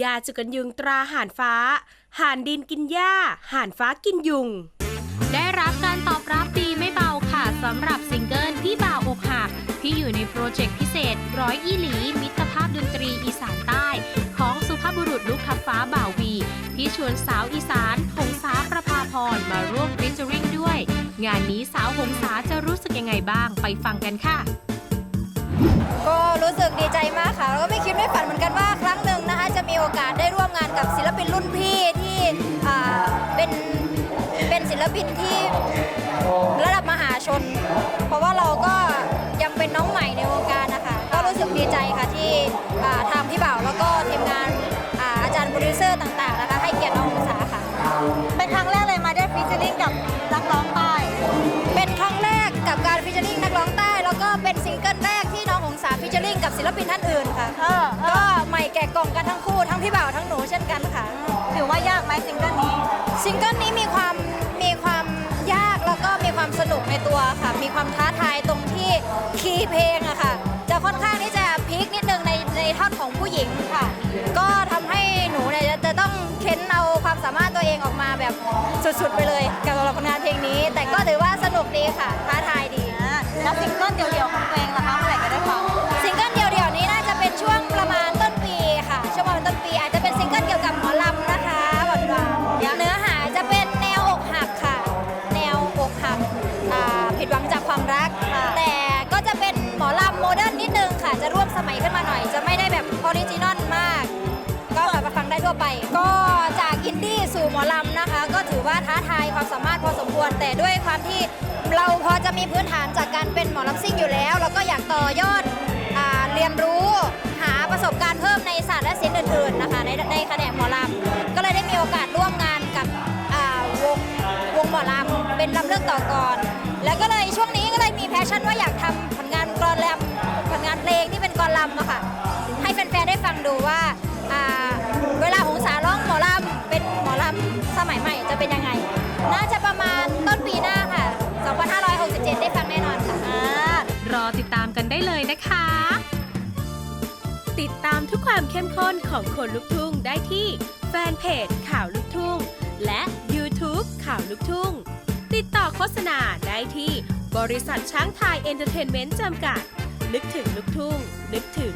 ยาจุกันยุงตราห่านฟ้า ห่านดินกินหญ้า ห่านฟ้ากินยุง ได้รับการตอบรับดีไม่เบาค่ะสำหรับซิงเกิลพี่บ่าวอกหักที่อยู่ในโปรเจกต์พิเศษ ร้อยอีหลี มิตรภาพดนตรีอีสานใต้ ของสุภาพบุรุษลูกทับฟ้าบ่าววีที่ชวนสาวอีสานหงษาประภาพรมาร่วมฟิชเจอริงด้วย งานนี้สาวหงษาจะรู้สึกยังไงบ้างไปฟังกันค่ะ ก็รู้สึกดีใจมากค่ะแล้วก็ไม่คิดไม่ฝันเหมือนกันว่าครั้งหนึ่งนะคะจะ มีโอกาสได้ร่วมงานกับศิลปินรุ่นพี่ที่เป็นเป็นศิลปินที่ระดับมหาชน เพราะว่าเราก็ยังเป็นน้องใหม่ในวงการนะคะ ก็รู้สึกดีใจค่ะที่ทางพี่บ่าวแล้วก็ทีมงานอาอาจารย์โปรดิวเซอร์ต่างๆนะคะให้เกียรติน้ององศาค่ะ เป็นครั้งแรกเลยมาได้ฟีเจอริ่งกับนักร้องใต้เป็นครั้งแรกกับการฟิชเชอริงนักร้องใต้ แล้วก็เป็นซิงเกิลแรกที่น้องหงสาฟิชเชอริงกับศิลปินท่านอื่นค่ะก็ แกะกล่องกันทั้งคู่ทั้งพี่บ่าวทั้งหนูเช่นกันค่ะ ถือว่ายากไหมซิงเกิลนี้ซิงเกิลนี้มีความมีความยากแล้วก็มีความสนุกในตัวค่ะ มีความท้าทายตรงที่คีย์เพลงอะค่ะ จะค่อนข้างที่จะพีคนิดนึงในในท่อนของผู้หญิงค่ะ ก็ทำให้หนูเนี่ยจะจะต้องเค้นเอาความสามารถตัวเองออกมาแบบสุดๆไปเลยกับสำหรับผลงานเพลงนี้ แต่ก็ถือว่าสนุกดีค่ะ ท้าทายดี ทั่วไป ก็จากอินดี้สู่หมอลำนะคะ ก็ถือว่าท้าทายความสามารถพอสมควร แต่ด้วยความที่เราพอจะมีพื้นฐานจากการเป็นหมอลำซิ่งอยู่แล้วเราก็อยากต่อยอดอเรียนรู้หาประสบการณ์เพิ่มในศาสตร์และศิลป์อื่นๆนะคะในในแขนงหมอลำก็เลยได้มีโอกาสร่วมงานกับวงวงหมอลำเป็นลำเลือกต่อกรแล้วก็เลยช่วงนี้ก็เลยมีแพชชั่นว่าอยากทำผลงานกรลำผลงานเพลงที่เป็นกรลำอะค่ะให้แฟนๆได้ฟังดูว่า เป็นยังไง น่าจะประมาณต้นปีหน้าค่ะ 2567 ได้ฟังแน่นอนค่ะอ่ารอติดตามกันได้เลยนะคะ ติดตามทุกความเข้มข้นของคนลุกทุ่งได้ที่แฟนเพจข่าวลูกทุ่ง และ YouTube ข่าวลูกทุ่ง ติดต่อโฆษณาได้ที่บริษัทช้างไทยเอนเตอร์เทนเมนต์จำกัด นึกถึงลูกทุ่ง นึกถึง